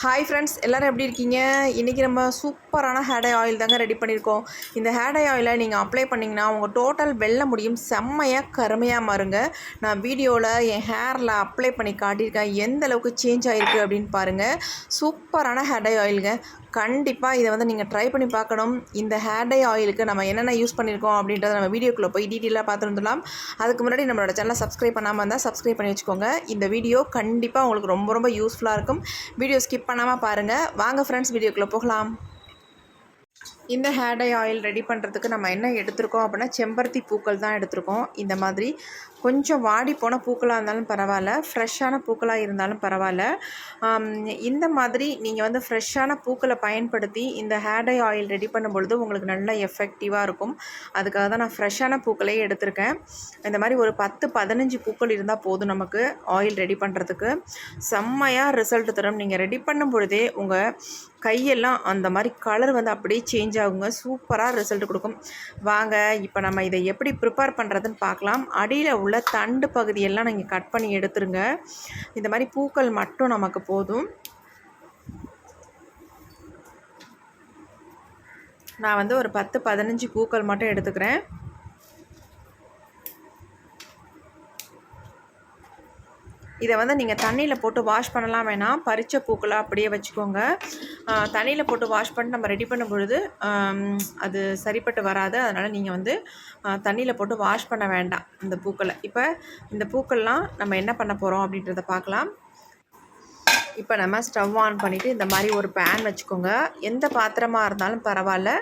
Hi friends எல்லோரும் எப்படி இருக்கீங்க? இன்றைக்கி நம்ம சூப்பரான ஹேடை ஆயில் தாங்க ரெடி பண்ணியிருக்கோம் இந்த ஹேடை ஆயிலை நீங்கள் அப்ளை பண்ணிங்கன்னா உங்கள் டோட்டல் வெள்ள முடியும். செம்மையாக கருமையாக மாறுங்க. நான் வீடியோவில் என் ஹேரில் அப்ளை பண்ணி காட்டியிருக்கேன். எந்த அளவுக்கு சேஞ்ச் ஆகிருக்கு அப்படின்னு பாருங்கள் சூப்பரான ஹேடை ஆயிலுங்க கண்டிப்பாக இதை வந்து நீங்கள் ட்ரை பண்ணி பார்க்கணும். இந்த ஹேர் டை ஆயிலுக்கு நம்ம என்னென்ன யூஸ் பண்ணியிருக்கோம் அப்படின்றத நம்ம வீடியோக்குள்ளே போய் டீட்டெயிலாக பார்த்துருந்துடலாம். அதுக்கு முன்னாடி நம்மளோட சேனலை சப்ஸ்கிரைப் பண்ணாமல் இருந்தால் சப்ஸ்கிரைப் பண்ணி வச்சுக்கோங்க. இந்த வீடியோ கண்டிப்பாக உங்களுக்கு ரொம்ப ரொம்ப யூஸ்ஃபுல்லாக இருக்கும். வீடியோ ஸ்கிப் பண்ணாமல் பாருங்கள் வாங்க ஃப்ரெண்ட்ஸ் வீடியோக்குள்ளே போகலாம். இந்த ஹேர் டை ஆயில் ரெடி பண்ணுறதுக்கு நம்ம என்ன எடுத்திருக்கோம் அப்படின்னா செம்பருத்தி பூக்கள் தான் எடுத்திருக்கோம். இந்த மாதிரி கொஞ்சம் வாடி போன பூக்களாக இருந்தாலும் பரவாயில்ல ஃப்ரெஷ்ஷான பூக்களாக இருந்தாலும் பரவாயில்ல. இந்த மாதிரி நீங்கள் வந்து ஃப்ரெஷ்ஷான பூக்களை பயன்படுத்தி இந்த ஹேர் டை ஆயில் ரெடி பண்ணும்பொழுது உங்களுக்கு நல்ல எஃபெக்டிவாக இருக்கும். அதுக்காக தான் நான் ஃப்ரெஷ்ஷான பூக்களே எடுத்திருக்கேன். இந்த மாதிரி ஒரு பத்து பதினஞ்சு பூக்கள் இருந்தால் போதும் நமக்கு ஆயில் ரெடி பண்ணுறதுக்கு செம்மையாக ரிசல்ட் தரும். நீங்கள் ரெடி பண்ணும் பொழுதே உங்கள் கையெல்லாம் அந்த மாதிரி கலர் வந்து அப்படியே சேஞ்ச் ஆகுங்க. சூப்பராக ரிசல்ட் கொடுக்கும். வாங்க இப்போ நம்ம இதை எப்படி ப்ரிப்பேர் பண்ணுறதுன்னு பார்க்கலாம். அடியில் உள்ள தண்டு பகுதியெல்லாம் நீங்கள் கட் பண்ணி எடுத்துருங்க. இந்த மாதிரி பூக்கள் மட்டும் நமக்கு போதும். நான் வந்து ஒரு பத்து பதினஞ்சு பூக்கள் மட்டும் எடுத்துக்கிறேன். இதை வந்து நீங்கள் தண்ணியில் போட்டு வாஷ் பண்ணலாம் வேணாம். பறித்த பூக்களை அப்படியே வச்சுக்கோங்க. தண்ணியில் போட்டு வாஷ் பண்ணி நம்ம ரெடி பண்ணும் பொழுது அது சரிப்பட்டு வராது. அதனால் நீங்கள் வந்து தண்ணியில் போட்டு வாஷ் பண்ண வேண்டாம் இந்த பூக்களை. இப்போ இந்த பூக்கள்லாம் நம்ம என்ன பண்ண போகிறோம் அப்படின்றத பார்க்கலாம். இப்போ நம்ம ஸ்டவ் ஆன் பண்ணிவிட்டு இந்த மாதிரி ஒரு பேன் வச்சுக்கோங்க. எந்த பாத்திரமாக இருந்தாலும் பரவாயில்ல.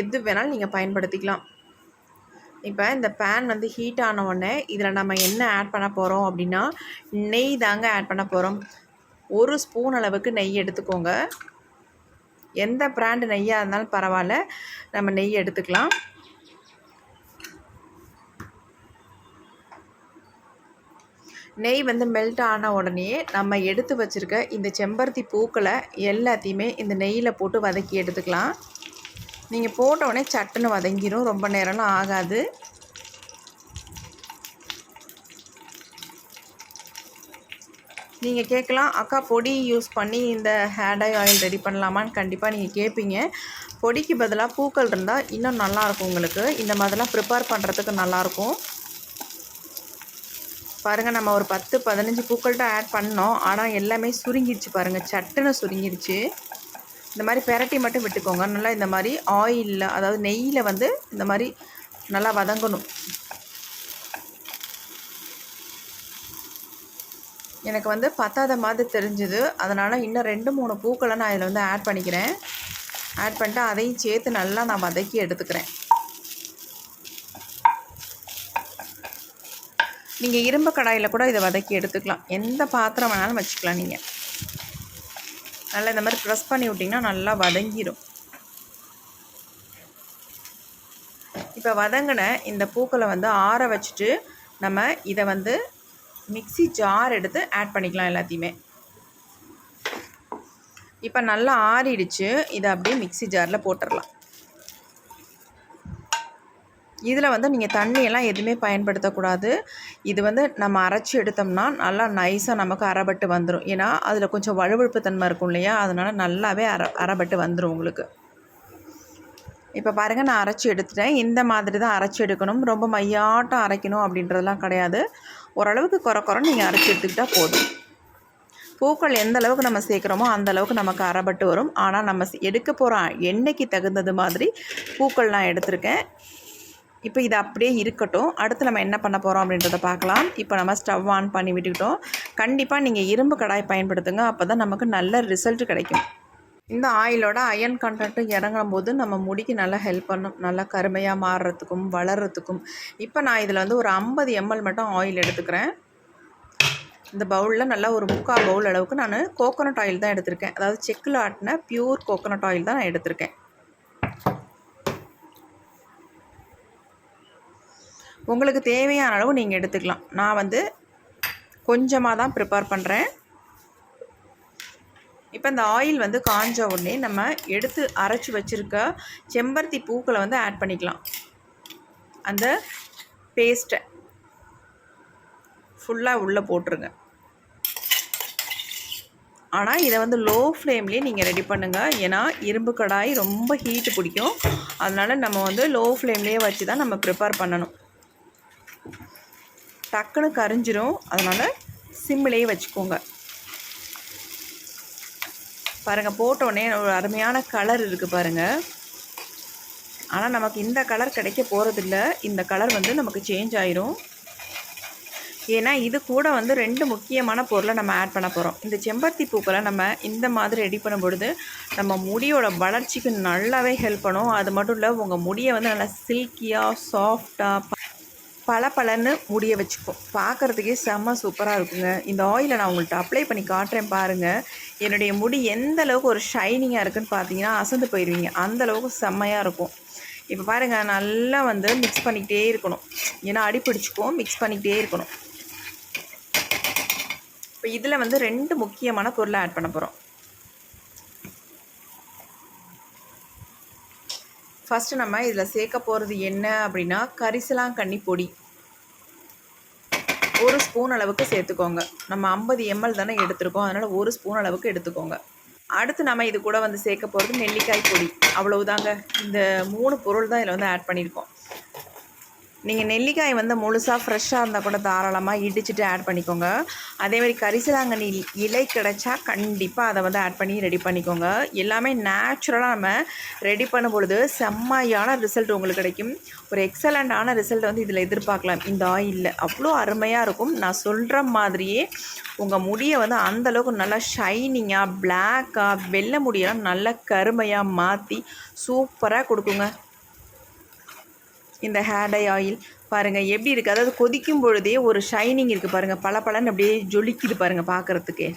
எது வேணாலும் நீங்கள் பயன்படுத்திக்கலாம். இப்போ இந்த பேன் வந்து ஹீட் ஆன உடனே இதில் நம்ம என்ன ஆட் பண்ண போகிறோம் அப்படின்னா நெய் தாங்க ஆட் பண்ண போகிறோம் ஒரு ஸ்பூன் அளவுக்கு நெய் எடுத்துக்கோங்க. எந்த பிராண்டு நெய்யாக இருந்தாலும் பரவாயில்ல. நம்ம நெய் எடுத்துக்கலாம். நெய் வந்து மெல்ட் ஆன உடனே நம்ம எடுத்து வச்சுருக்க இந்த செம்பருத்தி பூக்களை எல்லாத்தையுமே இந்த நெய்யில் போட்டு வதக்கி எடுத்துக்கலாம். நீங்கள் போட்ட உடனே சட்டுன்னு வதங்கிடும் ரொம்ப நேரம்லாம் ஆகாது. நீங்கள் கேட்கலாம் அக்கா பொடி யூஸ் பண்ணி இந்த ஹேர் டை ஆயில் ரெடி பண்ணலாமான்னு? கண்டிப்பாக நீங்கள் கேட்பீங்க பொடிக்கு பதிலாக பூக்கள் இருந்தால் இன்னும் நல்லாயிருக்கும் உங்களுக்கு. இந்த மாதிரிலாம் ப்ரிப்பேர் பண்ணுறதுக்கு நல்லாயிருக்கும் பாருங்கள் நம்ம ஒரு பத்து பதினஞ்சு பூக்கள்கிட்ட ஆட் பண்ணோம். ஆனால் எல்லாமே சுருங்கிடுச்சு பாருங்கள் சட்டுன்னு சுருங்கிடுச்சு. இந்த மாதிரி பெரட்டி மட்டும் விட்டுக்கோங்க. நல்லா இந்த மாதிரி ஆயிலில் அதாவது நெய்யில் வந்து இந்த மாதிரி நல்லா வதங்கணும். எனக்கு வந்து பத்தாத மாதிரி தெரிஞ்சுது. அதனால் இன்னும் ரெண்டு மூணு பூக்களை நான் இதில் வந்து ஆட் பண்ணிக்கிறேன். ஆட் பண்ணிட்டு அதையும் சேர்த்து நல்லா நான் வதக்கி எடுத்துக்கிறேன். நீங்கள் இரும்பு கடாயில் கூட இதை வதக்கி எடுத்துக்கலாம். எந்த பாத்திரம் வேணாலும் வச்சுக்கலாம் நீங்கள் நல்லா இந்த மாதிரி ப்ரெஸ் பண்ணி விட்டிங்கன்னா நல்லா வதங்கிடும் இப்போ வதங்கின இந்த பூக்களை வந்து ஆற வச்சுட்டு நம்ம இதை வந்து மிக்சி ஜார் எடுத்து ஆட் பண்ணிக்கலாம் எல்லாத்தையுமே. இப்போ நல்லா ஆறிடுச்சு. இதை அப்படியே மிக்சி ஜாரில் போட்டுடலாம் இதில் வந்து நீங்கள் தண்ணியெல்லாம் எதுவுமே பயன்படுத்தக்கூடாது. இது வந்து நம்ம அரைச்சி எடுத்தோம்னா நல்லா நைஸாக நமக்கு அரைபட்டு வந்துடும் ஏன்னா அதில் கொஞ்சம் வழுவழுப்பு தன்மை இருக்கும் இல்லையா? அதனால் நல்லாவே அரை அரைபட்டு வந்துடும் உங்களுக்கு. இப்போ பாருங்கள் நான் அரைச்சி எடுத்துட்டேன். இந்த மாதிரி தான் அரைச்சி எடுக்கணும். ரொம்ப மையாட்டம் அரைக்கணும் அப்படின்றதெல்லாம் கிடையாது. ஓரளவுக்கு குறை குறை நீங்கள் அரைச்சி எடுத்துக்கிட்டால் போதும். பூக்கள் எந்த அளவுக்கு நம்ம சேர்க்குறோமோ அந்த அளவுக்கு நமக்கு அறப்பட்டு வரும். ஆனால் நம்ம எடுக்க போகிற எண்ணெய்க்கு தகுந்தது மாதிரி பூக்கள் நான் எடுத்திருக்கேன். இப்போ இது அப்படியே இருக்கட்டும். அடுத்து நம்ம என்ன பண்ண போகிறோம் அப்படின்றத பார்க்கலாம். இப்போ நம்ம ஸ்டவ் ஆன் பண்ணி விட்டுக்கிட்டோம். கண்டிப்பாக நீங்கள் இரும்பு கடாய் பயன்படுத்துங்க. அப்போ தான் நமக்கு நல்ல ரிசல்ட் கிடைக்கும். இந்த ஆயிலோட அயன் கண்டென்ட்டும் இறங்கும் போது நம்ம முடிக்கு நல்லா ஹெல்ப் பண்ணும். நல்லா கருமையாக மாறுறதுக்கும் வளர்கிறதுக்கும் இப்போ நான் இதில் வந்து ஒரு ஐம்பது எம்எல் மட்டும் ஆயில் எடுத்துக்கிறேன். இந்த பவுலில் நல்லா ஒரு முக்கால் பவுல் அளவுக்கு நான் கோகோனட் ஆயில் தான் எடுத்திருக்கேன். அதாவது செக்கில் ஆட்டின பியூர் கோகோனட் ஆயில் தான் நான் எடுத்திருக்கேன். உங்களுக்கு தேவையான அளவு நீங்கள் எடுத்துக்கலாம். நான் வந்து கொஞ்சமாக தான் ப்ரிப்பேர் பண்ணுறேன் இப்போ இந்த ஆயில் வந்து காஞ்ச உடனே நம்ம எடுத்து அரைச்சி வச்சுருக்க செம்பருத்தி பூக்களை வந்து ஆட் பண்ணிக்கலாம். அந்த பேஸ்ட்டை ஃபுல்லாக உள்ளே போட்டுருங்க. ஆனால் இதை வந்து லோ ஃப்ளேம்லேயே நீங்கள் ரெடி பண்ணுங்கள் ஏன்னா இரும்பு கடாய் ரொம்ப ஹீட்டு பிடிக்கும். அதனால் நம்ம வந்து லோ ஃப்ளேம்லேயே வச்சு தான் நம்ம ப்ரிப்பேர் பண்ணணும். டக்குன்னு கரிஞ்சிரும். அதனால் சிம்மிலேயே வச்சுக்கோங்க. பாருங்கள் போட்டோடனே ஒரு அருமையான கலர் இருக்குது பாருங்கள் ஆனால் நமக்கு இந்த கலர் கிடைக்க போகிறதில்ல இந்த கலர் வந்து நமக்கு சேஞ்ச் ஆயிரும். ஏன்னா இது கூட வந்து ரெண்டு முக்கியமான பொருளை நம்ம ஆட் பண்ண போகிறோம் இந்த செம்பருத்தி பூக்களை நம்ம இந்த மாதிரி ரெடி பண்ணும் பொழுது நம்ம முடியோட வளர்ச்சிக்கு நல்லாவே ஹெல்ப் பண்ணும். அது மட்டும் இல்லை உங்கள் முடியை வந்து நல்லா சில்கியாக சாஃப்டாக பல பலன்னு முடிய வச்சுக்கும் பார்க்குறதுக்கே செம்ம சூப்பராக இருக்குங்க. இந்த ஆயிலை நான் உங்கள்கிட்ட அப்ளை பண்ணி காட்டுறேன் பாருங்கள் என்னுடைய முடி எந்த அளவுக்கு ஒரு ஷைனிங்காக இருக்குன்னு பார்த்தீங்கன்னா அசந்து போயிடுவீங்க அந்த அளவுக்கு செம்மையாக இருக்கும். இப்போ பாருங்கள் நல்லா வந்து மிக்ஸ் பண்ணிக்கிட்டே இருக்கணும். ஏன்னா அடிப்பிடிச்சிக்கும் மிக்ஸ் பண்ணிக்கிட்டே இருக்கணும். இப்போ இதில் வந்து ரெண்டு முக்கியமான பொருளை ஆட் பண்ண போகிறோம் ஃபஸ்ட்டு நம்ம இதில் சேர்க்க போகிறது என்ன அப்படின்னா கரிசலாங்கண்ணி பொடி. ஒரு ஸ்பூன் அளவுக்கு சேர்த்துக்கோங்க. நம்ம ஐம்பது எம்எல் தானே எடுத்துருக்கோம். அதனால் ஒரு ஸ்பூன் அளவுக்கு எடுத்துக்கோங்க. அடுத்து நம்ம இது கூட வந்து சேர்க்க போகிறது நெல்லிக்காய் பொடி. அவ்வளவுதாங்க. இந்த மூணு பொருள் தான் இதில் வந்து ஆட் பண்ணியிருக்கோம். நீங்கள் நெல்லிக்காய் வந்து முழுசாக ஃப்ரெஷ்ஷாக இருந்தால் கூட தாராளமாக இடிச்சிட்டு ஆட் பண்ணிக்கோங்க. அதேமாதிரி கரிசலாங்கண்ணி இலை கிடைச்சா கண்டிப்பாக அதை வந்து ஆட் பண்ணி ரெடி பண்ணிக்கோங்க. எல்லாமே நேச்சுரலாக நம்ம ரெடி பண்ணும் பொழுது செம்மையான ரிசல்ட் உங்களுக்கு கிடைக்கும். ஒரு எக்ஸலண்ட்டான ரிசல்ட் வந்து இதில் எதிர்பார்க்கலாம். இந்த ஆயிலில் அவ்வளோ அருமையாக இருக்கும். நான் சொல்கிற மாதிரியே உங்கள் முடியை வந்து அந்தளவுக்கு நல்லா ஷைனிங்காக பிளாக்காக வெள்ளை முடியெல்லாம் நல்லா கருமையாக மாற்றி சூப்பராக கொடுக்குங்க. இந்த ஹேர் டை ஆயில் பாருங்கள் எப்படி இருக்குது அதாவது கொதிக்கும் பொழுதே ஒரு ஷைனிங் இருக்குது பாருங்கள் பல பலன்னு அப்படியே ஜொலிக்குது பாருங்கள் பார்க்குறதுக்கு.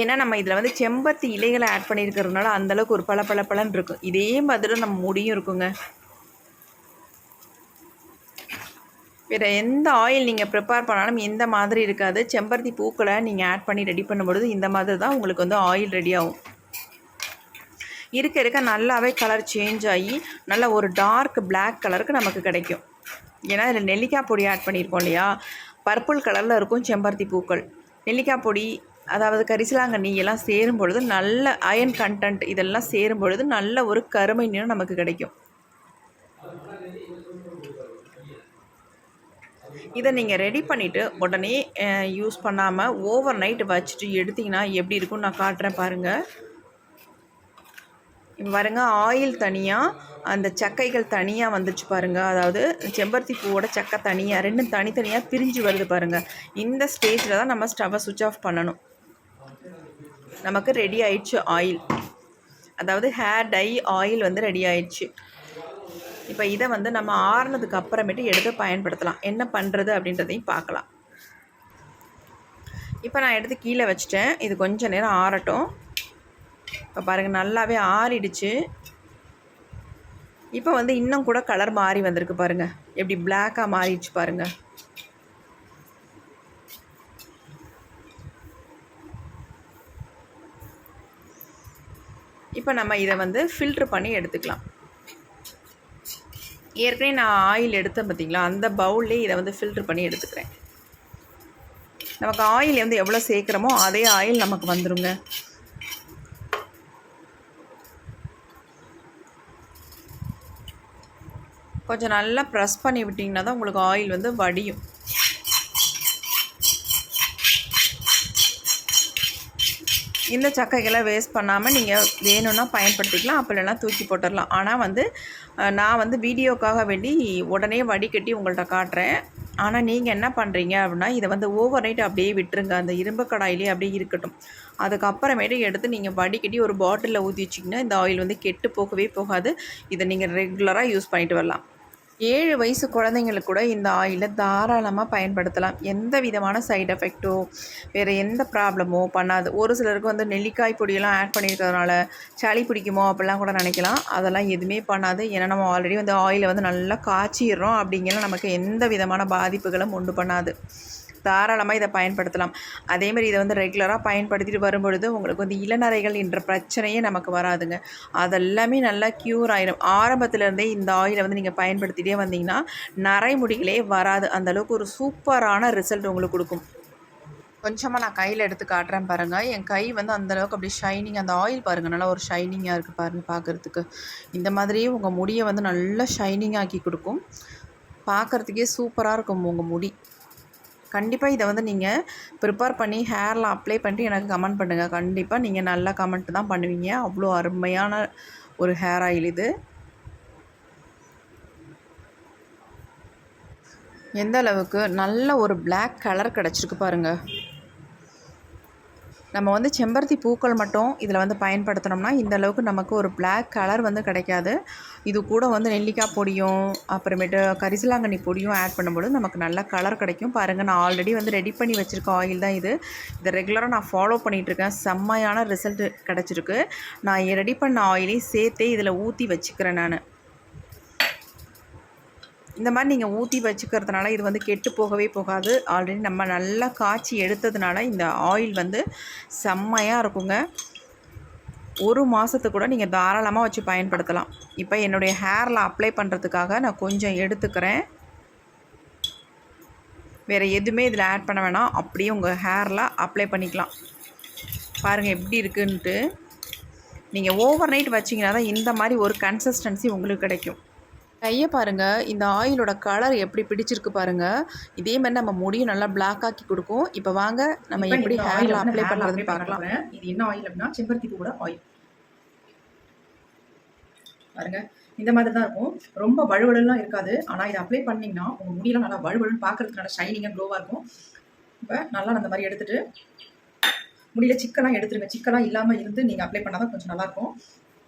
ஏன்னா நம்ம இதில் வந்து செம்பருத்தி இலைகளை ஆட் பண்ணியிருக்கிறதுனால அந்தளவுக்கு ஒரு பல பல பலன் இருக்கும் இதே மாதிரி நம்ம முடியும் இருக்குங்க. வேறு எந்த ஆயில் நீங்கள் ப்ரிப்பேர் பண்ணாலும் எந்த மாதிரி இருக்காது. செம்பருத்தி பூக்களை நீங்கள் ஆட் பண்ணி ரெடி பண்ணும்பொழுது இந்த மாதிரி தான் உங்களுக்கு வந்து ஆயில் ரெடி ஆகும். இருக்க இருக்க நல்லாவே கலர் சேஞ்ச் ஆகி நல்ல ஒரு டார்க் பிளாக் கலருக்கு நமக்கு கிடைக்கும். ஏன்னா இதில் நெல்லிக்காய் பொடி ஆட் பண்ணியிருக்கோம் இல்லையா? பர்பிள் கலரில் இருக்கும் செம்பருத்தி பூக்கள். நெல்லிக்காய் பொடி அதாவது கரிசலாங்கண்ணி எல்லாம் சேரும் பொழுது நல்ல அயன் கண்டென்ட் இதெல்லாம் சேரும் பொழுது நல்ல ஒரு கருமை நிறம் நமக்கு கிடைக்கும். இதை நீங்கள் ரெடி பண்ணிவிட்டு உடனே யூஸ் பண்ணாமல் ஓவர் நைட் வச்சுட்டு எடுத்திங்கன்னா எப்படி இருக்கும்னு நான் காட்டுறேன் பாருங்கள் இப்போ பாருங்க ஆயில் தனியாக அந்த சக்கைகள் தனியாக வந்துச்சு பாருங்கள் அதாவது செம்பருத்தி பூவோட சக்கை தனியாக ரெண்டும் தனித்தனியாக பிரிஞ்சு வருது பாருங்கள் இந்த ஸ்டேஜில் தான் நம்ம ஸ்டவ்வை சுவிச் ஆஃப் பண்ணணும். நமக்கு ரெடி ஆயிடுச்சு ஆயில் அதாவது ஹேர் டை ஆயில் வந்து ரெடி ஆயிடுச்சு. இப்போ இதை வந்து நம்ம ஆறுனதுக்கு அப்புறமேட்டு எடுத்து பயன்படுத்தலாம். என்ன பண்ணுறது அப்படின்றதையும் பார்க்கலாம். இப்போ நான் எடுத்து கீழே வச்சுட்டேன். இது கொஞ்சம் நேரம் ஆறட்டும். இப்போ பாருங்கள் நல்லாவே ஆறிடுச்சு. இப்போ வந்து இன்னும் கூட கலர் மாறி வந்திருக்கு பாருங்கள் எப்படி பிளாக்காக மாறிடுச்சு பாருங்கள் இப்போ நம்ம இதை வந்து ஃபில்ட்ரு பண்ணி எடுத்துக்கலாம். ஏற்கனவே நான் ஆயில் எடுத்தேன் பார்த்தீங்களா அந்த பவுல்லே இதை வந்து ஃபில்ட்ரு பண்ணி எடுத்துக்கிறேன். நமக்கு ஆயில் வந்து எவ்வளோ சேர்க்குறோமோ அதே ஆயில் நமக்கு வந்துடுங்க கொஞ்சம் நல்லா ப்ரெஸ் பண்ணி விட்டிங்கன்னா தான் உங்களுக்கு ஆயில் வந்து வடியும். இந்த சக்கைகளை வேஸ்ட் பண்ணாமல் நீங்கள் வேணும்னா பயன்படுத்திக்கலாம் அப்போ இல்லைனா தூக்கி போட்டுடலாம். ஆனால் வந்து நான் வந்து வீடியோக்காக வேண்டி உடனே வடிகட்டி உங்கள்கிட்ட காட்டுறேன். ஆனால் நீங்கள் என்ன பண்ணுறீங்க அப்படின்னா இதை வந்து ஓவர் நைட் அப்படியே விட்டுருங்க. அந்த இரும்பு கடாயிலே அப்படியே இருக்கட்டும். அதுக்கப்புறமேட்டு எடுத்து நீங்கள் வடிகட்டி ஒரு பாட்டிலில் ஊற்றி வச்சிங்கன்னா இந்த ஆயில் வந்து கெட்டு போகவே போகாது. இதை நீங்கள் ரெகுலராக யூஸ் பண்ணிட்டு வரலாம். ஏழு வயசு குழந்தைங்களுக்கு கூட இந்த ஆயிலை தாராளமாக பயன்படுத்தலாம். எந்த விதமான சைட் எஃபெக்ட்டோ வேறு எந்த ப்ராப்ளமோ பண்ணாது. ஒரு சிலருக்கு வந்து நெல்லிக்காய் பொடியெல்லாம் ஆட் பண்ணியிருக்கிறதுனால சளி பிடிக்குமோ அப்படிலாம் கூட நினைக்கலாம். அதெல்லாம் எதுவுமே பண்ணாது. ஏன்னா நம்ம ஆல்ரெடி வந்து ஆயிலை வந்து நல்லா காய்ச்சிடுறோம் அப்படிங்கிற நமக்கு எந்த விதமான பாதிப்புகளும் உண்டு பண்ணாது. தாராளமாக இதை பயன்படுத்தலாம். அதேமாதிரி இதை வந்து ரெகுலராக பயன்படுத்திட்டு வரும்பொழுது உங்களுக்கு வந்து இளநரைகள் என்ற பிரச்சனையே நமக்கு வராதுங்க. அதெல்லாமே நல்லா க்யூர் ஆயிடும் ஆரம்பத்துலேருந்தே இந்த ஆயிலை வந்து நீங்கள் பயன்படுத்திகிட்டே வந்தீங்கன்னா நரைமுடிகளே வராது. அந்தளவுக்கு ஒரு சூப்பரான ரிசல்ட் உங்களுக்கு கொடுக்கும். கொஞ்சமாக நான் கையில் எடுத்து காட்டுறேன் பாருங்கள் என் கை வந்து அந்தளவுக்கு அப்படி ஷைனிங் அந்த ஆயில் பாருங்கள் நல்லா ஒரு ஷைனிங்காக இருக்குது பாருங்கள் பார்க்குறதுக்கு. இந்த மாதிரியே உங்கள் முடியை வந்து நல்லா ஷைனிங் ஆக்கி கொடுக்கும். பார்க்குறதுக்கே சூப்பராக இருக்கும் உங்கள் முடி. கண்டிப்பாக இதை வந்து நீங்கள் ப்ரிப்பேர் பண்ணி ஹேரில் அப்ளை பண்ணிட்டு எனக்கு கமெண்ட் பண்ணுங்கள் கண்டிப்பாக நீங்கள் நல்லா கமெண்ட் தான் பண்ணுவீங்க. அவ்வளோ அருமையான ஒரு ஹேர் ஆயில் இது. எந்த அளவுக்கு? நல்ல ஒரு பிளாக் கலர் கிடச்சிருக்கு பாருங்கள் நம்ம வந்து செம்பருத்தி பூக்கள் மட்டும் இதில் வந்து பயன்படுத்தினோம்னா இந்த அளவுக்கு நமக்கு ஒரு பிளாக் கலர் வந்து கிடைக்காது. இது கூட வந்து நெல்லிக்காய் பொடியும் அப்புறமேட்டு கரிசலாங்கண்ணி பொடியும் ஆட் பண்ணும்போது நமக்கு நல்ல கலர் கிடைக்கும். பாருங்கள் நான் ஆல்ரெடி வந்து ரெடி பண்ணி வச்சுருக்க ஆயில் தான் இது. இதை ரெகுலராக நான் ஃபாலோ பண்ணிகிட்ருக்கேன் செம்மையான ரிசல்ட் கிடச்சிருக்கு. நான் ரெடி பண்ண ஆயிலையும் சேர்த்தே இதில் ஊற்றி வச்சுக்கிறேன் நான். இந்த மாதிரி நீங்கள் ஊற்றி வச்சுக்கிறதுனால இது வந்து கெட்டு போகவே போகாது. ஆல்ரெடி நம்ம நல்லா காய்ச்சி எடுத்ததுனால இந்த ஆயில் வந்து செம்மையாக இருக்குங்க. ஒரு மாதத்துக்கு கூட நீங்கள் தாராளமாக வச்சு பயன்படுத்தலாம். இப்போ என்னுடைய ஹேரில் அப்ளை பண்ணுறதுக்காக நான் கொஞ்சம் எடுத்துக்கிறேன். வேறு எதுவுமே இதில் ஆட் பண்ண வேணாம். அப்படியே உங்கள் ஹேரில் அப்ளை பண்ணிக்கலாம். பாருங்கள் எப்படி இருக்குன்ட்டு. நீங்கள் ஓவர் நைட் வச்சிங்கன்னா தான் இந்த மாதிரி ஒரு கன்சிஸ்டன்சி உங்களுக்கு கிடைக்கும். கையை பாருங்கள் இந்த ஆயிலோட கலர் எப்படி பிடிச்சிருக்கு பாருங்கள் இதே மாதிரி நம்ம முடியும் நல்லா பிளாக் ஆக்கி கொடுக்கும். இப்போ வாங்க நம்ம எப்படி ஹேரில் அப்ளை பண்ணுறதுன்னு பார்க்கலாம். இது என்ன ஆயில் அப்படின்னா செம்பருத்தி பூவோட ஆயில் பாருங்க. இந்த மாதிரி தான் இருக்கும். ரொம்ப வழுவழுலாம் இருக்காது. ஆனா இதை அப்ளை பண்ணீங்கன்னா உங்க முடியெல்லாம் நல்லா வழுவழுன்னு பார்க்கறதுக்கு நல்லா ஷைனிங்காக க்ளோவாக இருக்கும். இப்போ நல்லா அந்த மாதிரி எடுத்துட்டு முடியல சிக்கெல்லாம் எடுத்துருங்க. சிக்கெல்லாம் இல்லாம இருந்து நீங்க அப்ளை பண்ணாதான் கொஞ்சம் நல்லா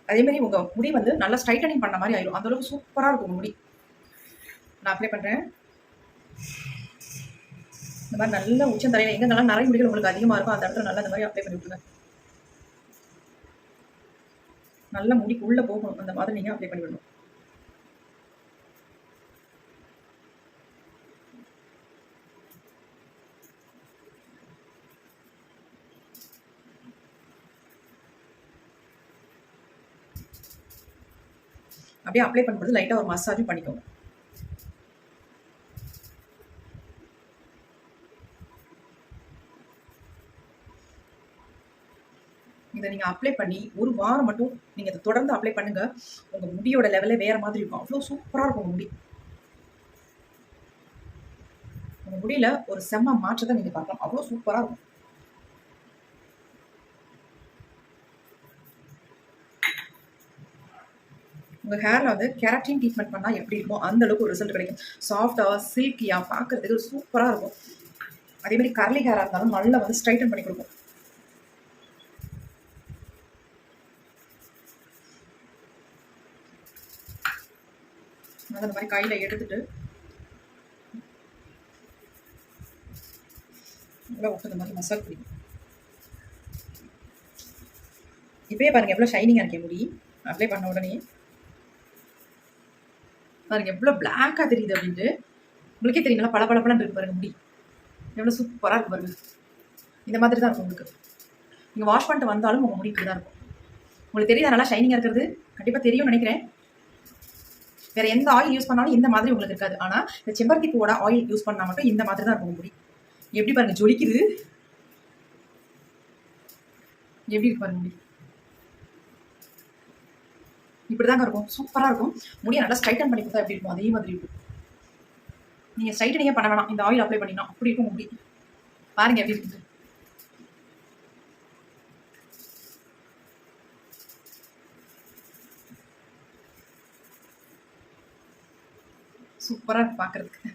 இருக்கும் அதே மாதிரி முடி வந்து நல்லா ஸ்ட்ரைட்டனிங் பண்ண மாதிரி ஆயிடும் அந்தளவுக்கு சூப்பராக இருக்கும் உங்கள் முடி. நான் அப்ளை பண்ணுறேன் இந்த மாதிரி நல்ல உச்சந்தலையில எங்கே நல்லா நிறைய முடிகள் உங்களுக்கு அதிகமாக இருக்கும். அந்த இடத்துல நல்லா இந்த மாதிரி அப்ளை பண்ணி விட்டுருங்க. நல்ல முடிக்கு உள்ளே போகணும். அந்த மாதிரி நீங்கள் அப்ளை பண்ணி விடணும். அப்படியே அப்ளை பண்ணும்போது லைட்டாக ஒரு மசாஜும் பண்ணிக்கோங்க. இதை நீங்க அப்ளை பண்ணி ஒரு வாரம் மட்டும் நீங்க இதை தொடர்ந்து அப்ளை பண்ணுங்க. உங்க முடியோட லெவலே வேற மாதிரி இருக்கும். அவ்வளோ சூப்பரா இருக்கும் முடி. உங்க முடியில ஒரு செம்ம மாற்றத்தை நீங்க பார்க்கலாம். அவ்வளோ சூப்பரா இருக்கும். உங்கள் ஹேரில் வந்து கேரட்டின் ட்ரீட்மெண்ட் பண்ணால் எப்படி இருக்கும் அந்த அளவுக்கு ஒரு ரிசல்ட் கிடைக்கும். சாஃப்டாக சில்கியாக பார்க்கறதுக்கு சூப்பராக இருக்கும். அதே மாதிரி கர்லி ஹேராக இருந்தாலும் நல்லா வந்து ஸ்ட்ரைட்டன் பண்ணி கொடுக்கும். அதை அந்த மாதிரி கையில் எடுத்துட்டு நல்லா விட்டு இந்த மாதிரி மசாஜ் பிடிக்கும் இப்பயே பாருங்க எவ்வளோ ஷைனிங்காக இருக்கேன் முடி. அப்ளை பண்ண உடனே பாருங்க எவ்வளோ பிளாக்காக தெரியுது அப்படின்ட்டு. உங்களுக்கே தெரியும் நல்லா பல இருக்கு பாருங்க முடி. எவ்வளோ சூப்பராக இருக்கு பாருங்க. இந்த மாதிரி தான் இருக்கும் உங்களுக்கு. நீங்கள் வாஷ் பண்ணிட்டு வந்தாலும் உங்கள் முடி இப்படி தான் இருக்கும். உங்களுக்கு தெரியுதா நல்லா ஷைனிங்காக இருக்கிறது? கண்டிப்பாக தெரியும்னு நினைக்கிறேன். வேற எந்த ஆயில் யூஸ் பண்ணாலும் இந்த மாதிரி உங்களுக்கு இருக்காது. ஆனால் இந்த செம்பருத்தி பூவோட ஆயில் யூஸ் பண்ணால் மட்டும் இந்த மாதிரி தான் இருக்கும் முடி. எப்படி பாருங்க ஜொலிக்குது. எப்படி இருக்கு பாருங்க முடி? இப்படிதாங்க இருக்கும். சூப்பராக இருக்கும். முடியை நல்லா ஸ்ட்ரைட்டன் பண்ணி கொடுத்தா எப்படி இருக்கும்? அதே மாதிரி இருக்கும். நீங்கள் ஸ்ட்ரைட்டனிங்கே பண்ண வேணாம். இந்த ஆயில் அப்ளை பண்ணினா அப்படி இருக்கும் முடி. பாருங்க எப்படி இருக்குது. சூப்பராக இருக்கு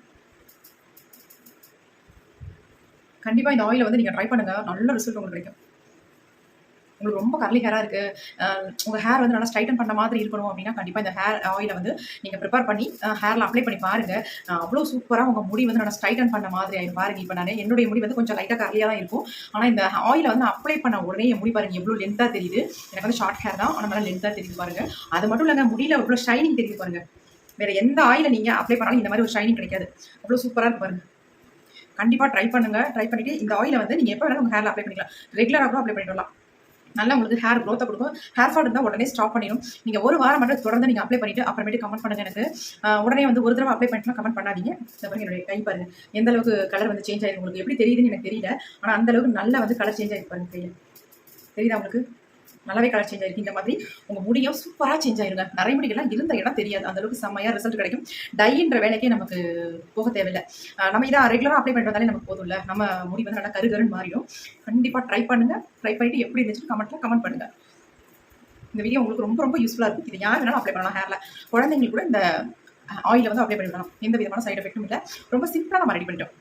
கண்டிப்பாக இந்த ஆயிலை வந்து நீங்கள் ட்ரை பண்ணுங்க. நல்ல ரிசல்ட் உங்களுக்கு கிடைக்கும். உங்களுக்கு ரொம்ப கர்லி ஹேராக இருக்கு. உங்கள் ஹேர் வந்து நல்லா ஸ்ட்ரைட்டன் பண்ண மாதிரி இருக்கணும் அப்படின்னா கண்டிப்பாக இந்த ஹேர் ஆயிலை வந்து நீங்கள் ப்ரிப்பேர் பண்ணி ஹேரில் அப்ளை பண்ணி பாருங்கள் அவ்வளோ சூப்பராக உங்கள் முடி வந்து நல்லா ஸ்ட்ரைட்டன் பண்ண மாதிரி ஆயிடும் பாருங்க. இப்போ நான் என்னுடைய முடி வந்து கொஞ்சம் லைட்டாக கர்லியாக தான் இருக்கும். ஆனால் இந்த ஆயிலை வந்து அப்ளை பண்ண உடனே என் முடி பாருங்கள் எவ்வளோ லென்த்தாக தெரியுது. எனக்கு வந்து ஷார்ட் ஹேர் தான். ஆனால் நல்லா லென்த்தாக தெரியுது பாருங்கள் அது மட்டும் இல்லைங்க முடியல எவ்வளவு ஷைனிங் தெரியுது பாருங்கள் வேறு எந்த ஆயில நீங்கள் அப்ளை பண்ணாலும் இந்த மாதிரி ஒரு ஷைனிங் கிடைக்காது. அவ்வளோ சூப்பராக இருக்கும் பாருங்கள் கண்டிப்பாக ட்ரை பண்ணுங்கள் ட்ரை பண்ணிவிட்டு இந்த ஆயிலை வந்து நீங்கள் எப்போ வேணாலும் உங்கள் ஹேரில் அப்ளை பண்ணிக்கலாம். ரெகுலராக கூட அப்ளை பண்ணிக்கலாம் நல்லா உங்களுக்கு ஹேர் க்ரோத்தை கொடுக்கும். ஹேர் ஃபால் இருந்தால் உடனே ஸ்டாப் பண்ணிடும் நீங்கள் ஒரு வாரம் மட்டும் தொடர்ந்து நீங்கள் அப்ளை பண்ணிட்டு அப்புறமேட்டு கமெண்ட் பண்ணுங்கள் எனக்கு. உடனே வந்து ஒரு தடவை அப்ளை பண்ணிட்டுலாம் கமெண்ட் பண்ணாதீங்க. இந்த என்னுடைய கை பாருங்கள் எந்த அளவுக்கு கலர் வந்து சேஞ்ச் ஆகிடும் உங்களுக்கு? எப்படி தெரியுதுன்னு எனக்கு தெரியல. ஆனால் அந்த அளவுக்கு நல்லா வந்து கலர் சேஞ்ச் ஆகிருப்பாருங்க பாருங்க கையில். தெரியுதா உங்களுக்கு? நல்லாவே கலர் சேஞ்ச் ஆயிருக்கு. இந்த மாதிரி உங்க முடியும் சூப்பராக சேஞ்ச் ஆயிருங்க. நிறைய முடிகள்லாம் இருந்த இடம் தெரியாது. அந்த அளவுக்கு செம்மையா ரிசல்ட் கிடைக்கும். டைன்ற வேலைக்கே நமக்கு போக தேவையில்லை. நம்ம இதை ரெகுலராக அப்ளை பண்ணுறதாலே வந்தாலே நமக்கு இல்லை நம்ம முடி வந்து நல்லா கருகருன்னு மாறிடும். கண்டிப்பாக ட்ரை பண்ணுங்க. ட்ரை பண்ணிட்டு எப்படி இருந்துச்சு கமெண்ட்ல கமெண்ட் பண்ணுங்க. இந்த வீடியோ உங்களுக்கு ரொம்ப ரொம்ப யூஸ்ஃபுல்லாக இருக்கும். இது யார் வேணாலும் அப்ளை பண்ணலாம் ஹேரில் குழந்தைங்களுக்கு கூட இந்த ஆயிலை வந்து அப்ளை பண்ணிடலாம். எந்த விதமான சைட் எஃபெக்ட்டும் இல்லை. ரொம்ப சிம்பிளாக நம்ம ரெடி பண்ணிட்டோம்.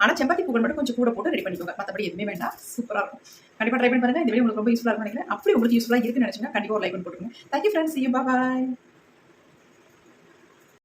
ஆனால் செம்பத்தி பூக்கள் மட்டும் கொஞ்சம் கூட போட்டு ரெடி பண்ணிக்கோங்க. மற்றபடி எதுவுமே வேண்டாம். சூப்பராக இருக்கும். கண்டிப்பாக ட்ரை பண்ணி பாருங்கள் இந்த வீடியோ உங்களுக்கு ரொம்ப யூஸ்ஃபுல்லாக நினைக்கிறேன். அப்படி உங்களுக்கு யூஸ்ஃபுல்லாக இருக்குன்னு நினச்சிங்கன்னா கண்டிப்பாக ஒரு லைக் பண்ணி போட்டுருங்க தேங்க்யூ ஃப்ரெண்ட்ஸ் யூ பாய்